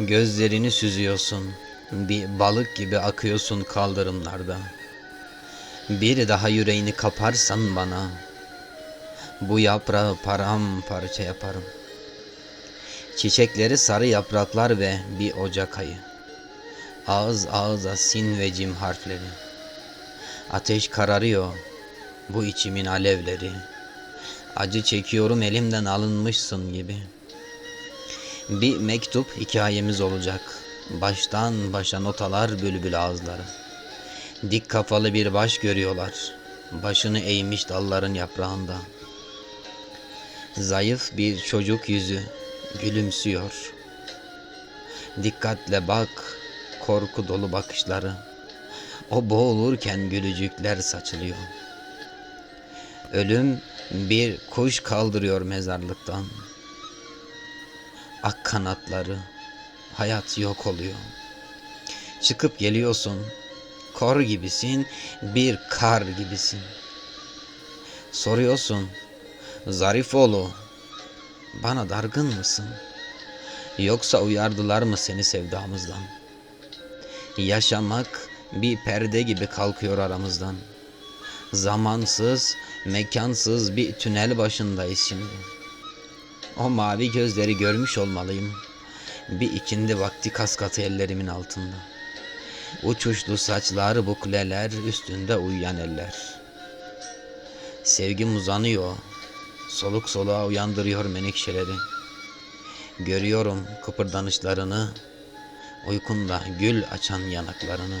Gözlerini süzüyorsun. Bir balık gibi akıyorsun kaldırımlarda. Bir daha yüreğini kaparsan bana. Bu yaprağı paramparça yaparım. Çiçekleri sarı yapraklar ve bir ocak ayı. Ağız ağıza sin ve cim harfleri. Ateş kararıyor bu içimin alevleri. Acı çekiyorum elimden alınmışsın gibi. Bir mektup hikayemiz olacak. Baştan başa notalar bülbül ağızları. Dik kafalı bir baş görüyorlar. Başını eğmiş dalların yaprağında. Zayıf bir çocuk yüzü gülümsüyor. Dikkatle bak, korku dolu bakışları. O boğulurken gülücükler saçılıyor. Ölüm bir kuş kaldırıyor mezarlıktan. Ak kanatları, hayat yok oluyor. Çıkıp geliyorsun, kor gibisin, bir kar gibisin. Soruyorsun, Zarifoğlu, bana dargın mısın? Yoksa uyardılar mı seni sevdamızdan? Yaşamak bir perde gibi kalkıyor aramızdan. Zamansız, mekansız bir tünel başındayız şimdi. O mavi gözleri görmüş olmalıyım. Bir ikindi vakti kaskatı ellerimin altında. Uçuşlu saçlar bukleler üstünde uyuyan eller. Sevgim uzanıyor. Soluk soluğa uyandırıyor menekşeleri. Görüyorum kıpırdanışlarını. Uykunda gül açan yanaklarını.